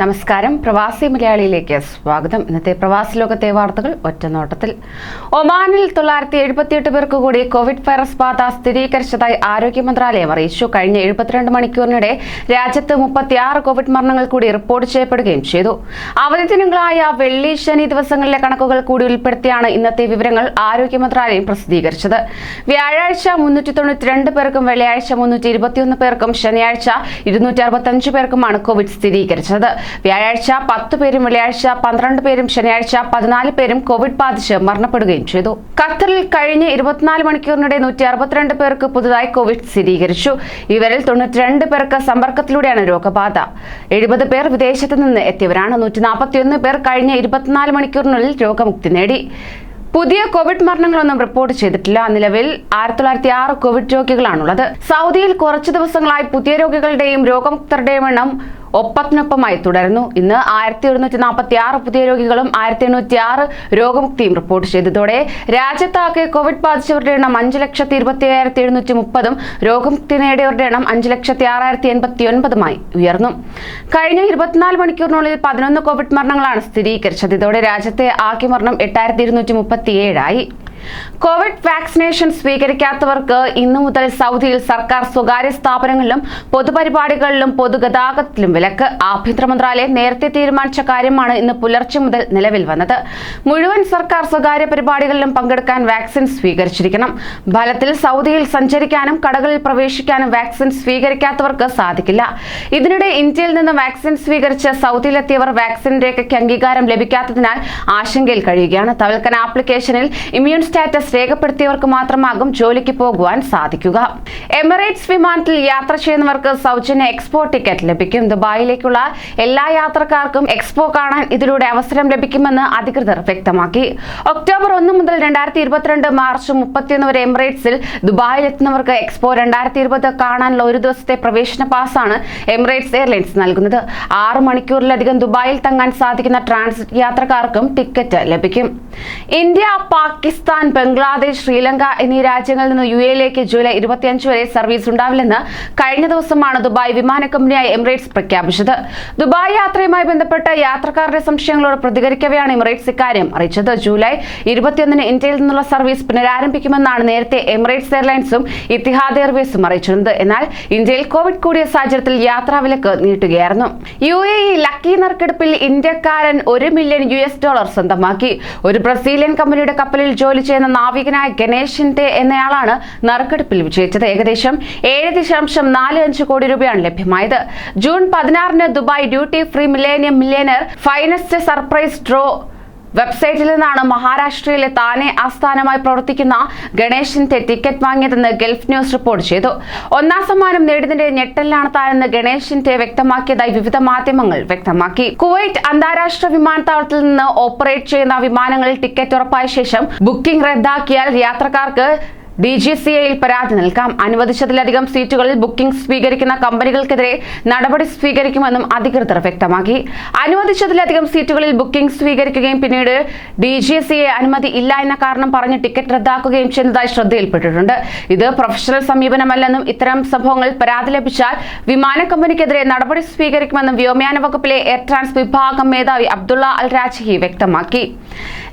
നമസ്കാരം. പ്രവാസി മലയാളിയിലേക്ക് സ്വാഗതം. ഇന്നത്തെ പ്രവാസി ലോകത്തെ വാർത്തകൾ ഒറ്റനോട്ടത്തിൽ. ഒമാനിൽ തൊള്ളായിരത്തി എഴുപത്തിയെട്ട് പേർക്ക് കൂടി കോവിഡ് വൈറസ് ബാധ സ്ഥിരീകരിച്ചതായി ആരോഗ്യ മന്ത്രാലയം അറിയിച്ചു. കഴിഞ്ഞ എഴുപത്തിരണ്ട് മണിക്കൂറിനിടെ രാജ്യത്ത് മുപ്പത്തിയാറ് കോവിഡ് മരണങ്ങൾ കൂടി റിപ്പോർട്ട് ചെയ്യപ്പെടുകയും ചെയ്തു. അവധി ദിനങ്ങളായ വെള്ളി ശനി ദിവസങ്ങളിലെ കണക്കുകൾ കൂടി ഉൾപ്പെടുത്തിയാണ് ഇന്നത്തെ വിവരങ്ങൾ ആരോഗ്യ മന്ത്രാലയം പ്രസിദ്ധീകരിച്ചത്. വ്യാഴാഴ്ച മുന്നൂറ്റി തൊണ്ണൂറ്റിരണ്ട് പേർക്കും വെള്ളിയാഴ്ച മുന്നൂറ്റി ഇരുപത്തിയൊന്ന് പേർക്കും ശനിയാഴ്ച ഇരുന്നൂറ്റി അറുപത്തഞ്ച് പേർക്കുമാണ് കോവിഡ് സ്ഥിരീകരിച്ചത്. വ്യാഴാഴ്ച പത്ത് പേരും വെള്ളിയാഴ്ച പന്ത്രണ്ട് പേരും ശനിയാഴ്ച പതിനാല് പേരും കോവിഡ് ബാധിച്ച് മരണപ്പെടുകയും ചെയ്തു. ഖത്തറിൽ കഴിഞ്ഞ ഇരുപത്തിനാല് മണിക്കൂറിനിടെ നൂറ്റി അറുപത്തിരണ്ട് പേർക്ക് പുതുതായി കോവിഡ് സ്ഥിരീകരിച്ചു. ഇവരിൽ തൊണ്ണൂറ്റിരണ്ട് പേർക്ക് സമ്പർക്കത്തിലൂടെയാണ് രോഗബാധ. എഴുപത് പേർ വിദേശത്ത് നിന്ന് എത്തിയവരാണ്. നൂറ്റി നാൽപ്പത്തിയൊന്ന് പേർ കഴിഞ്ഞ ഇരുപത്തിനാല് മണിക്കൂറിനുള്ളിൽ രോഗമുക്തി നേടി. പുതിയ കോവിഡ് മരണങ്ങളൊന്നും റിപ്പോർട്ട് ചെയ്തിട്ടില്ല. നിലവിൽ ആയിരത്തി തൊള്ളായിരത്തി ആറ് കോവിഡ് രോഗികളാണുള്ളത്. സൗദിയിൽ കുറച്ചു ദിവസങ്ങളായി പുതിയ രോഗികളുടെയും രോഗമുക്തരുടെയും എണ്ണം ഒപ്പത്തിനൊപ്പമായി തുടരുന്നു. ഇന്ന് ആയിരത്തി ഒരുന്നൂറ്റി നാൽപ്പത്തി ആറ് പുതിയ രോഗികളും ആയിരത്തി എണ്ണൂറ്റി ആറ് രോഗമുക്തിയും റിപ്പോർട്ട് ചെയ്തതോടെ രാജ്യത്താകെ കോവിഡ് ബാധിച്ചവരുടെ എണ്ണം അഞ്ച് ലക്ഷത്തി ഇരുപത്തി ഏഴായിരത്തി എഴുന്നൂറ്റി മുപ്പതും രോഗമുക്തി നേടിയവരുടെ എണ്ണം അഞ്ച് ലക്ഷത്തി ആറായിരത്തി എൺപത്തി ഒൻപതുമായി ഉയർന്നു. കഴിഞ്ഞ ഇരുപത്തിനാല് മണിക്കൂറിനുള്ളിൽ പതിനൊന്ന് കോവിഡ് മരണങ്ങളാണ് സ്ഥിരീകരിച്ചത്. ഇതോടെ രാജ്യത്തെ ആകെ മരണം എട്ടായിരത്തി ഇരുന്നൂറ്റി മുപ്പത്തി ഏഴായി കോവിഡ് വാക്സിനേഷൻ സ്വീകരിക്കാത്തവർക്ക് ഇന്നു മുതൽ സൗദിയിൽ സർക്കാർ സ്വകാര്യ സ്ഥാപനങ്ങളിലും പൊതുപരിപാടികളിലും പൊതുഗതാഗതത്തിലും വിലക്ക്. ആഭ്യന്തര മന്ത്രാലയം നേരത്തെ തീരുമാനിച്ച കാര്യമാണ് ഇന്ന് പുലർച്ചെ മുതൽ നിലവിൽ വന്നത്. മുഴുവൻ സർക്കാർ സ്വകാര്യ പരിപാടികളിലും പങ്കെടുക്കാൻ വാക്സിൻ സ്വീകരിച്ചിരിക്കണം. ഫലത്തിൽ സൗദിയിൽ സഞ്ചരിക്കാനും കടകളിൽ പ്രവേശിക്കാനും വാക്സിൻ സ്വീകരിക്കാത്തവർക്ക് സാധിക്കില്ല. ഇതിനിടെ ഇന്ത്യയിൽ നിന്ന് വാക്സിൻ സ്വീകരിച്ച് സൗദിയിലെത്തിയവർ വാക്സിൻ രേഖയ്ക്ക് അംഗീകാരം ലഭിക്കാത്തതിനാൽ ആശങ്കയിൽ കഴിയുകയാണ്. തവൽക്കന ആപ്ലിക്കേഷനിൽ ഇമ്മ്യൂൺ സ്റ്റാറ്റസ് രേഖപ്പെടുത്തിയവർക്ക് മാത്രമാകും ജോലിക്ക് പോകുവാൻ സാധിക്കുക. എമിറേറ്റ്സ് വിമാനത്തിൽ യാത്ര ചെയ്യുന്നവർക്ക് സൗജന്യ എക്സ്പോ ടിക്കറ്റ് ലഭിക്കും. ദുബായിലേക്കുള്ള എല്ലാ യാത്രക്കാർക്കും എക്സ്പോ കാണാൻ ഇതിലൂടെ അവസരം ലഭിക്കുമെന്ന് അധികൃതർ വ്യക്തമാക്കി. ഒക്ടോബർ ഒന്ന് മുതൽ രണ്ടായിരത്തി ഇരുപത്തിരണ്ട് മാർച്ച് മുപ്പത്തിയൊന്ന് വരെ എമിറേറ്റ്സിൽ ദുബായിലെത്തുന്നവർക്ക് എക്സ്പോ രണ്ടായിരത്തി ഇരുപത് കാണാനുള്ള ഒരു ദിവസത്തെ പ്രവേശന പാസാണ് എമിറേറ്റ്സ് എയർലൈൻസ് നൽകുന്നത്. ആറ് മണിക്കൂറിലധികം ദുബായിൽ തങ്ങാൻ സാധിക്കുന്ന ട്രാൻസിറ്റ് യാത്രക്കാർക്കും ടിക്കറ്റ് ലഭിക്കും. ഇന്ത്യ പാകിസ്ഥാൻ ബംഗ്ലാദേശ് ശ്രീലങ്ക എന്നീ രാജ്യങ്ങളിൽ നിന്ന് യു എയിലേക്ക് ജൂലൈ ഇരുപത്തിയഞ്ച് വരെ സർവീസ് ഉണ്ടാവില്ലെന്ന് കഴിഞ്ഞ ദിവസമാണ് ദുബായ് വിമാന കമ്പനിയായ എമിറേറ്റ്സ് പ്രഖ്യാപിച്ചത്. ദുബായ് യാത്രയുമായി ബന്ധപ്പെട്ട യാത്രക്കാരുടെ സംശയങ്ങളോട് പ്രതികരിക്കവെയാണ് എമിറേറ്റ്സ് ഇക്കാര്യം അറിയിച്ചത്. ജൂലൈ ഇരുപത്തിയൊന്നിന് ഇന്ത്യയിൽ നിന്നുള്ള സർവീസ് പുനരാരംഭിക്കുമെന്നാണ് നേരത്തെ എമിറേറ്റ്സ് എയർലൈൻസും ഇത്തിഹാദ് എയർവേസും അറിയിച്ചിരുന്നത്. എന്നാൽ ഇന്ത്യയിൽ കോവിഡ് കൂടിയ സാഹചര്യത്തിൽ യാത്രാവിലക്ക് നീട്ടുകയായിരുന്നു. യു എ ഇ ലക്കി നറുക്കെടുപ്പിൽ ഇന്ത്യക്കാരൻ ഒരു മില്യൺ യു ഡോളർ സ്വന്തമാക്കി. ഒരു ബ്രസീലിയൻ കമ്പനിയുടെ കപ്പലിൽ ജോലി ചെയ്യുന്ന നാവികനായ ഗണേഷിന്റെ എന്നയാളാണ് നറുക്കെടുപ്പിൽ വിജയിച്ചത്. ഏകദേശം ഏഴ് ദശാംശം നാല് അഞ്ച് കോടി രൂപയാണ് ലഭ്യമായത്. ജൂൺ പതിനാറിന് Dubai duty free millennium millionaire finest surprise draw വെബ്സൈറ്റിൽ നിന്നാണ് മഹാരാഷ്ട്രയിലെ താനെ ആസ്ഥാനമായി പ്രവർത്തിക്കുന്ന ഗണേശിന്റെ ടിക്കറ്റ് വാങ്ങിയതെന്ന് ഗൾഫ് ന്യൂസ് റിപ്പോർട്ട് ചെയ്തു. ഒന്നാം സമ്മാനം നേടിയതിന്റെ ഞെട്ടലിലാണ് താനെന്ന് ഗണേശിന്റെ വ്യക്തമാക്കിയതായി വിവിധ മാധ്യമങ്ങൾ വ്യക്തമാക്കി. കുവൈറ്റ് അന്താരാഷ്ട്ര വിമാനത്താവളത്തിൽ നിന്ന് ഓപ്പറേറ്റ് ചെയ്യുന്ന വിമാനങ്ങളിൽ ടിക്കറ്റ് ഉറപ്പായ ശേഷം ബുക്കിംഗ് റദ്ദാക്കിയാൽ യാത്രക്കാർക്ക് ഡി ജി സി എയിൽ പരാതി നൽകാം. അനുവദിച്ചതിലധികം സീറ്റുകളിൽ ബുക്കിംഗ് സ്വീകരിക്കുന്ന കമ്പനികൾക്കെതിരെ നടപടി സ്വീകരിക്കുമെന്നും അധികൃതർ വ്യക്തമാക്കി. അനുവദിച്ചതിലധികം സീറ്റുകളിൽ ബുക്കിംഗ് സ്വീകരിക്കുകയും പിന്നീട് ഡി ജി സി എ അനുമതി ഇല്ല എന്ന കാരണം പറഞ്ഞ് ടിക്കറ്റ് റദ്ദാക്കുകയും ചെയ്യുന്നതായി ശ്രദ്ധയിൽപ്പെട്ടിട്ടുണ്ട്. ഇത് പ്രൊഫഷണൽ സമീപനമല്ലെന്നും ഇത്തരം സംഭവങ്ങൾ പരാതി ലഭിച്ചാൽ വിമാന കമ്പനിക്കെതിരെ നടപടി സ്വീകരിക്കുമെന്നും വ്യോമയാന വകുപ്പിലെ എയർ ട്രാൻസ് വിഭാഗം മേധാവി അബ്ദുള്ള അൽ രാജഹി വ്യക്തമാക്കി.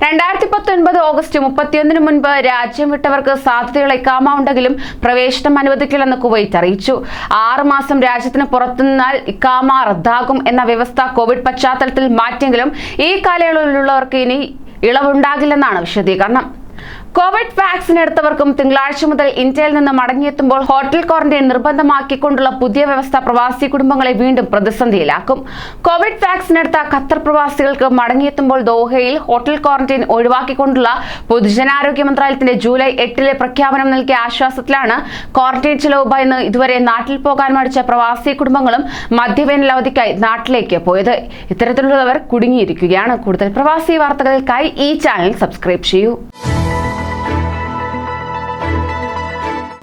രണ്ടായിരത്തി പത്തൊൻപത് ഓഗസ്റ്റ് മുപ്പത്തിയൊന്നിന് മുൻപ് രാജ്യം വിട്ടവർക്ക് സാധ്യതയുള്ള ഇക്കാമ ഉണ്ടെങ്കിലും പ്രവേശനം അനുവദിക്കില്ലെന്ന് കുവൈറ്റ് അറിയിച്ചു. ആറുമാസം രാജ്യത്തിന് പുറത്തുനിന്നാൽ ഇക്കാമ റദ്ദാകും എന്ന വ്യവസ്ഥ കോവിഡ് പശ്ചാത്തലത്തിൽ മാറ്റിയെങ്കിലും ഈ കാലയളവിലുള്ളവർക്ക് ഇനി ഇളവുണ്ടാകില്ലെന്നാണ് വിശദീകരണം. കോവിഡ് വാക്സിൻ എടുത്തവർക്കും തിങ്കളാഴ്ച മുതൽ ഇന്ത്യയിൽ നിന്ന് മടങ്ങിയെത്തുമ്പോൾ ഹോട്ടൽ ക്വാറന്റൈൻ നിർബന്ധമാക്കിക്കൊണ്ടുള്ള പുതിയ വ്യവസ്ഥ പ്രവാസി കുടുംബങ്ങളെ വീണ്ടും പ്രതിസന്ധിയിലാക്കും. കോവിഡ് വാക്സിൻ എടുത്ത ഖത്തർ പ്രവാസികൾക്ക് മടങ്ങിയെത്തുമ്പോൾ ദോഹയിൽ ഹോട്ടൽ ക്വാറന്റൈൻ ഒഴിവാക്കിക്കൊണ്ടുള്ള പൊതുജനാരോഗ്യ മന്ത്രാലയത്തിന്റെ ജൂലൈ എട്ടിലെ പ്രഖ്യാപനം നൽകിയ ആശ്വാസത്തിലാണ് ക്വാറന്റൈൻ ചെലവ് ഭയന്ന് ഇതുവരെ നാട്ടിൽ പോകാൻ മടിച്ച പ്രവാസി കുടുംബങ്ങളും മധ്യവേനൽ അവധിക്കായി നാട്ടിലേക്ക് പോയത്. ഇത്തരത്തിലുള്ളവർ കുടുങ്ങിയിരിക്കുകയാണ്. കൂടുതൽ പ്രവാസി വാർത്തകൾക്കായി ഈ ചാനൽ സബ്സ്ക്രൈബ് ചെയ്യൂ.